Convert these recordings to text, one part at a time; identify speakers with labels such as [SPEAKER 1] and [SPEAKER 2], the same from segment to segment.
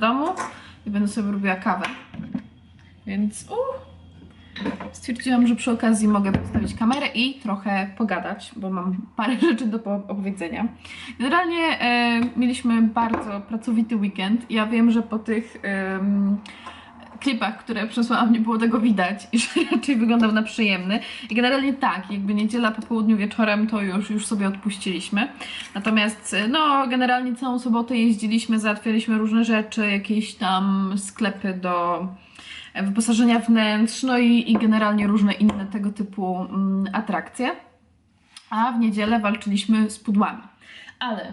[SPEAKER 1] domu i będę sobie robiła kawę. Więc uh, stwierdziłam, że przy okazji mogę postawić kamerę i trochę pogadać, bo mam parę rzeczy do po- opowiedzenia. Generalnie e, mieliśmy bardzo pracowity weekend. Ja wiem, że po tych em, klipach, które przesłałam, nie było tego widać i że raczej wyglądał na przyjemny. I generalnie tak, jakby niedziela po południu wieczorem to już, już sobie odpuściliśmy. Natomiast e, no, generalnie całą sobotę jeździliśmy, załatwialiśmy różne rzeczy, jakieś tam sklepy do e, wyposażenia wnętrz, no i, i generalnie różne inne tego typu mm, atrakcje. A w niedzielę walczyliśmy z pudłami. Ale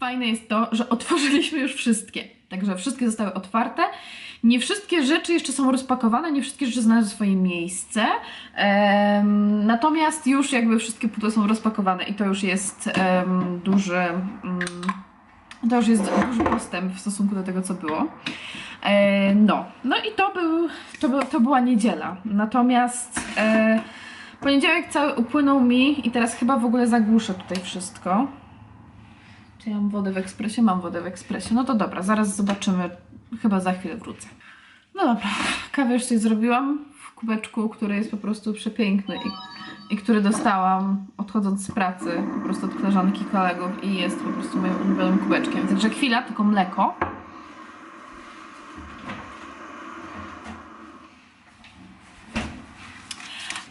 [SPEAKER 1] fajne jest to, że otworzyliśmy już wszystkie. Także wszystkie zostały otwarte. Nie wszystkie rzeczy jeszcze są rozpakowane, nie wszystkie rzeczy znalazły swoje miejsce. Em, natomiast już jakby wszystkie pudła są rozpakowane i to już jest em, duży. mm, to już jest duży postęp w stosunku do tego, co było. E, no, no i to, był, to, był, to była niedziela. Natomiast e, poniedziałek cały upłynął mi i teraz chyba w ogóle zagłuszę tutaj wszystko. Czy ja mam wodę w ekspresie? Mam wodę w ekspresie. No to dobra, zaraz zobaczymy. Chyba za chwilę wrócę. No dobra, kawę już sobie zrobiłam w kubeczku, który jest po prostu przepiękny i, i który dostałam odchodząc z pracy po prostu od koleżanki kolegów i jest po prostu moim ulubionym kubeczkiem. Także chwila, tylko mleko.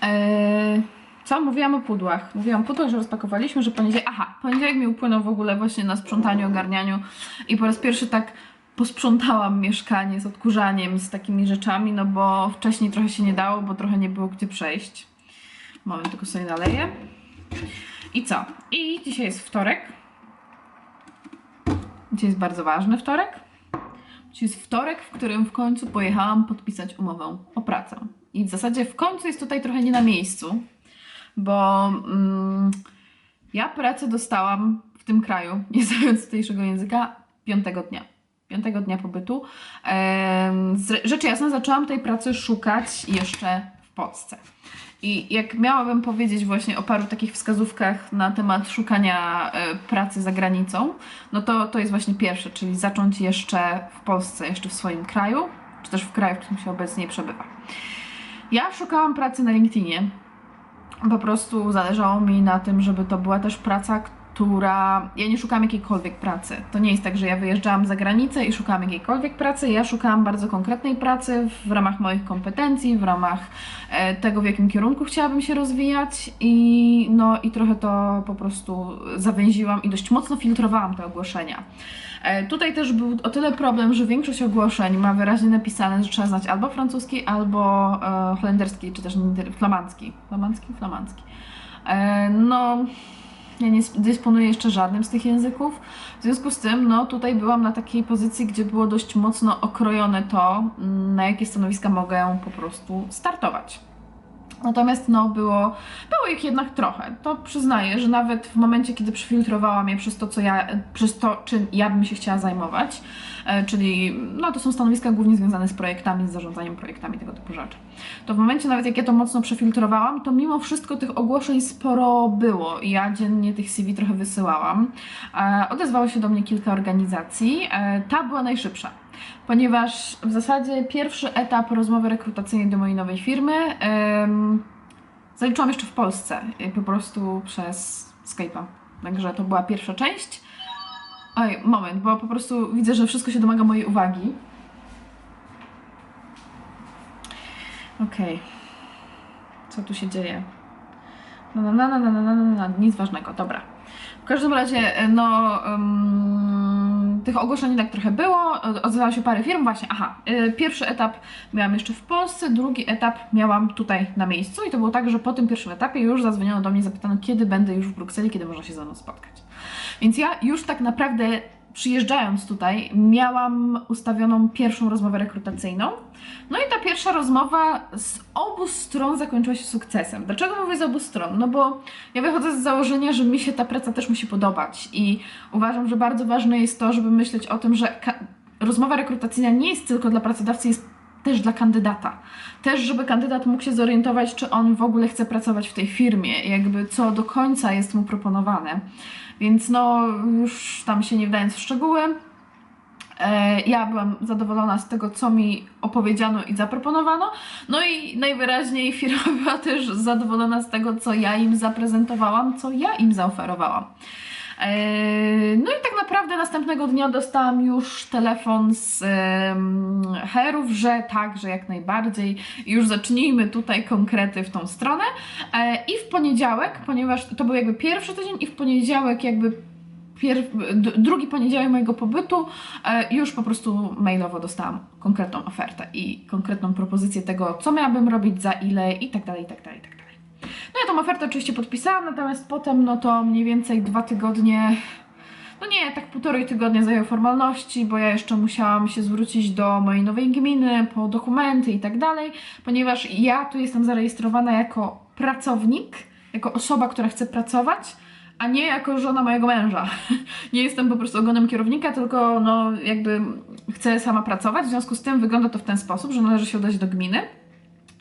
[SPEAKER 1] Eee, co? Mówiłam o pudłach. Mówiłam o pudłach, że rozpakowaliśmy, że poniedziałek... Aha, poniedziałek mi upłynął w ogóle właśnie na sprzątaniu, ogarnianiu i po raz pierwszy tak posprzątałam mieszkanie z odkurzaniem, z takimi rzeczami, no bo wcześniej trochę się nie dało, bo trochę nie było gdzie przejść. Moment, tylko sobie naleję. I co? I dzisiaj jest wtorek. Dzisiaj jest bardzo ważny wtorek. Dzisiaj jest wtorek, w którym w końcu pojechałam podpisać umowę o pracę. I w zasadzie w końcu jest tutaj trochę nie na miejscu, bo mm, ja pracę dostałam w tym kraju, nie znając tutejszego języka, piątego dnia. Piątego dnia pobytu. Rzecz jasna, zaczęłam tej pracy szukać jeszcze w Polsce. I jak miałabym powiedzieć właśnie o paru takich wskazówkach na temat szukania e, pracy za granicą, no to to jest właśnie pierwsze, czyli zacząć jeszcze w Polsce, jeszcze w swoim kraju, czy też w kraju, w którym się obecnie przebywa. Ja szukałam pracy na LinkedInie. Po prostu zależało mi na tym, żeby to była też praca, która. Ja nie szukałam jakiejkolwiek pracy. To nie jest tak, że ja wyjeżdżałam za granicę i szukałam jakiejkolwiek pracy. Ja szukałam bardzo konkretnej pracy w ramach moich kompetencji, w ramach e, tego, w jakim kierunku chciałabym się rozwijać i no i trochę to po prostu zawęziłam i dość mocno filtrowałam te ogłoszenia. E, Tutaj też był o tyle problem, że większość ogłoszeń ma wyraźnie napisane, że trzeba znać albo francuski, albo e, holenderski, czy też flamandzki. Flamandzki? Flamandzki. E, no, ja nie sp- dysponuję jeszcze żadnym z tych języków. W związku z tym, no tutaj byłam na takiej pozycji, gdzie było dość mocno okrojone to, mm, na jakie stanowiska mogę po prostu startować. Natomiast no było, było ich jednak trochę. To przyznaję, że nawet w momencie, kiedy przefiltrowałam je przez to, co ja, przez to, czym ja bym się chciała zajmować, e, czyli no to są stanowiska głównie związane z projektami, z zarządzaniem projektami, tego typu rzeczy. To w momencie nawet jak ja to mocno przefiltrowałam, to mimo wszystko tych ogłoszeń sporo było ja dziennie tych CV trochę wysyłałam. E, Odezwało się do mnie kilka organizacji. E, Ta była najszybsza ponieważ w zasadzie pierwszy etap rozmowy rekrutacyjnej do mojej nowej firmy em, zaliczyłam jeszcze w Polsce, y, po prostu przez Skype'a. Także to była pierwsza część. Oj, moment, bo po prostu widzę, że wszystko się domaga mojej uwagi. Okej. Co tu się dzieje? No, no, no, no, no, no, no, no, nic ważnego, dobra. W każdym razie, e, no, ym, tych ogłoszeń tak trochę było, od- odzywało się parę firm, właśnie, aha, y, pierwszy etap miałam jeszcze w Polsce, drugi etap miałam tutaj na miejscu i to było tak, że po tym pierwszym etapie już zadzwoniono do mnie, zapytano, kiedy będę już w Brukseli, kiedy można się ze mną spotkać. Więc ja już tak naprawdę przyjeżdżając tutaj, miałam ustawioną pierwszą rozmowę rekrutacyjną. No i ta pierwsza rozmowa z obu stron zakończyła się sukcesem. Dlaczego mówię z obu stron? No bo ja wychodzę z założenia, że mi się ta praca też musi podobać i uważam, że bardzo ważne jest to, żeby myśleć o tym, że rozmowa rekrutacyjna nie jest tylko dla pracodawcy, jest też dla kandydata. Też, żeby kandydat mógł się zorientować, czy on w ogóle chce pracować w tej firmie, jakby co do końca jest mu proponowane. Więc no, już tam się nie wdając w szczegóły, E, Ja byłam zadowolona z tego, co mi opowiedziano i zaproponowano. No i najwyraźniej firma była też zadowolona z tego, co ja im zaprezentowałam, co ja im zaoferowałam. Eee, No i tak naprawdę następnego dnia dostałam już telefon z herów, że tak, że jak najbardziej. Już zacznijmy tutaj konkrety w tą stronę. E, I w poniedziałek, ponieważ to był jakby pierwszy tydzień i w poniedziałek jakby drugi poniedziałek mojego pobytu e, już po prostu mailowo dostałam konkretną ofertę i konkretną propozycję tego, co miałabym robić, za ile i tak dalej, i tak dalej, i tak dalej. No ja tą ofertę oczywiście podpisałam, natomiast potem no to mniej więcej dwa tygodnie, no nie, tak półtorej tygodnia zajęły formalności, bo ja jeszcze musiałam się zwrócić do mojej nowej gminy po dokumenty i tak dalej, ponieważ ja tu jestem zarejestrowana jako pracownik, jako osoba, która chce pracować, a nie jako żona mojego męża. Nie jestem po prostu ogonem kierownika, tylko no jakby chcę sama pracować, w związku z tym wygląda to w ten sposób, że należy się udać do gminy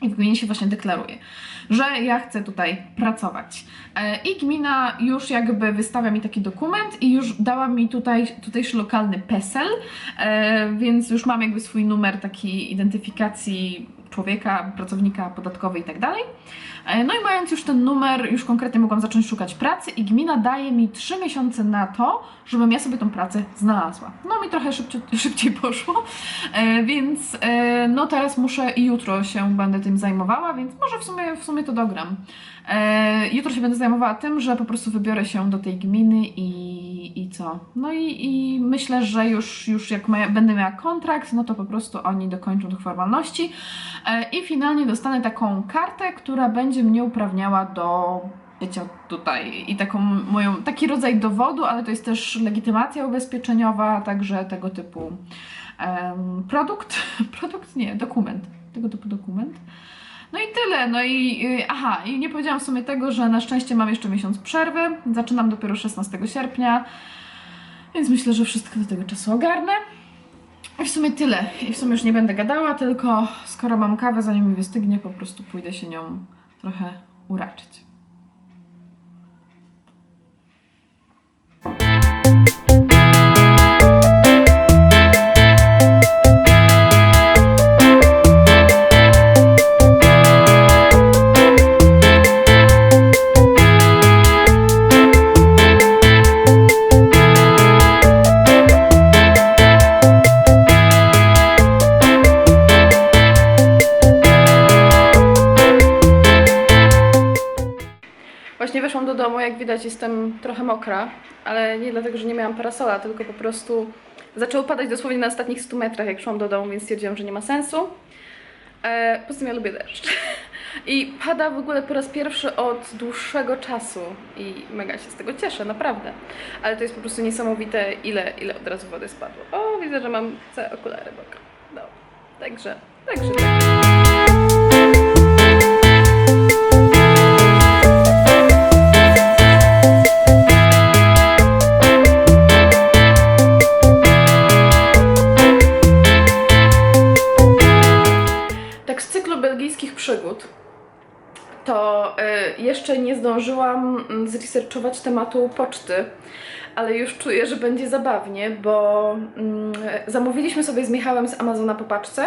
[SPEAKER 1] i w gminie się właśnie deklaruje, że ja chcę tutaj pracować. E, I gmina już jakby wystawia mi taki dokument i już dała mi tutaj tutejszy lokalny PESEL, e, więc już mam jakby swój numer takiej identyfikacji człowieka, pracownika podatkowy i tak dalej. E, No i mając już ten numer, już konkretnie mogłam zacząć szukać pracy i gmina daje mi 3 miesiące na to, żebym ja sobie tą pracę znalazła. No mi trochę szybciej, szybciej poszło, e, więc e, no teraz muszę i jutro się będę tym zajmowała, więc może w sumie, w sumie to dogram. E, jutro się będę zajmowała tym, że po prostu wybiorę się do tej gminy i, i co? No i, i myślę, że już, już jak będę miała kontrakt, no to po prostu oni dokończą tych formalności. E, i finalnie dostanę taką kartę, która będzie mnie uprawniała do bycia tutaj. I taką moją, taki rodzaj dowodu, ale to jest też legitymacja ubezpieczeniowa, także tego typu em, produkt, produkt? Nie, dokument, tego typu dokument. No i tyle, no i y, aha, i nie powiedziałam w sumie tego, że na szczęście mam jeszcze miesiąc przerwy, zaczynam dopiero 16 sierpnia, więc myślę, że wszystko do tego czasu ogarnę. I w sumie tyle. I w sumie już nie będę gadała, tylko skoro mam kawę, zanim mi wystygnie, po prostu pójdę się nią trochę uraczyć. Domu, jak widać jestem trochę mokra, ale nie dlatego, że nie miałam parasola, tylko po prostu zaczęło padać dosłownie na ostatnich 100 metrach, jak szłam do domu, więc stwierdziłam, że nie ma sensu. E, poza tym ja lubię deszcz. I pada w ogóle po raz pierwszy od dłuższego czasu i mega się z tego cieszę, naprawdę. Ale to jest po prostu niesamowite, ile, ile od razu wody spadło. O, widzę, że mam całe okulary mokre. No, także, także tak. Belgijskich przygód to y, jeszcze nie zdążyłam mm, zresearchować tematu poczty, ale już czuję, że będzie zabawnie, bo mm, zamówiliśmy sobie z Michałem z Amazona po paczce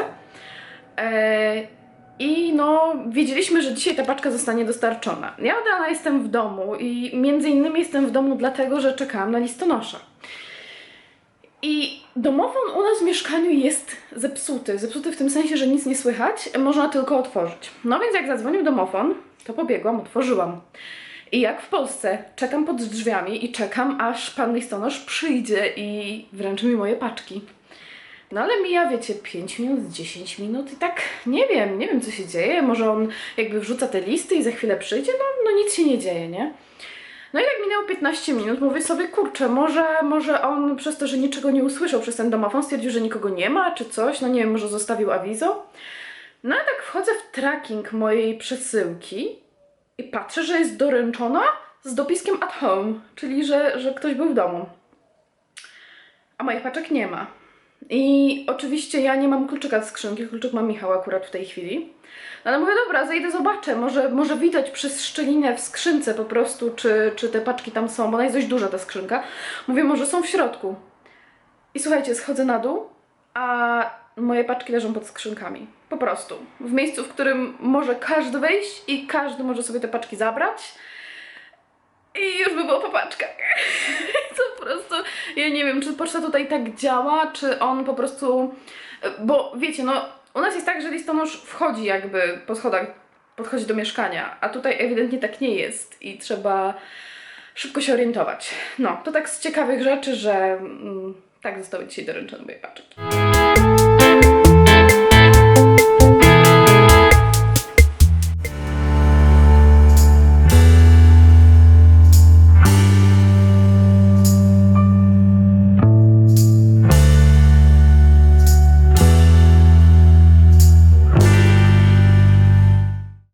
[SPEAKER 1] e, i no wiedzieliśmy, że dzisiaj ta paczka zostanie dostarczona. Ja od rana jestem w domu i między innymi jestem w domu dlatego, że czekałam na listonosza. I domofon u nas w mieszkaniu jest zepsuty. Zepsuty w tym sensie, że nic nie słychać, można tylko otworzyć. No więc jak zadzwonił domofon, to pobiegłam, otworzyłam. I jak w Polsce, czekam pod drzwiami i czekam, aż pan listonosz przyjdzie i wręczy mi moje paczki. No ale mija, wiecie, 5 minut, 10 minut i tak nie wiem, nie wiem co się dzieje. Może on jakby wrzuca te listy i za chwilę przyjdzie, no, no nic się nie dzieje, nie? No i jak minęło 15 minut, mówię sobie, kurczę, może, może on przez to, że niczego nie usłyszał przez ten domofon, stwierdził, że nikogo nie ma, czy coś, no nie wiem, może zostawił awizo. No i tak wchodzę w tracking mojej przesyłki i patrzę, że jest doręczona z dopiskiem at home, czyli że, że ktoś był w domu. A moich paczek nie ma. I oczywiście ja nie mam kluczyka z skrzynki, kluczyk ma Michał akurat w tej chwili. No ale mówię, dobra, zejdę, zobaczę, może, może widać przez szczelinę w skrzynce po prostu, czy, czy te paczki tam są, bo ona jest dość duża ta skrzynka. Mówię, może są w środku. I słuchajcie, schodzę na dół, a moje paczki leżą pod skrzynkami. Po prostu. W miejscu, w którym może każdy wejść i każdy może sobie te paczki zabrać. I już by było po paczkach. To po prostu, ja nie wiem, czy poczta tutaj tak działa, czy on po prostu, bo wiecie, no u nas jest tak, że listonosz wchodzi jakby po schodach, podchodzi do mieszkania, a tutaj ewidentnie tak nie jest i trzeba szybko się orientować. No, to tak z ciekawych rzeczy, że mm, tak zostały dzisiaj doręczone moje paczki.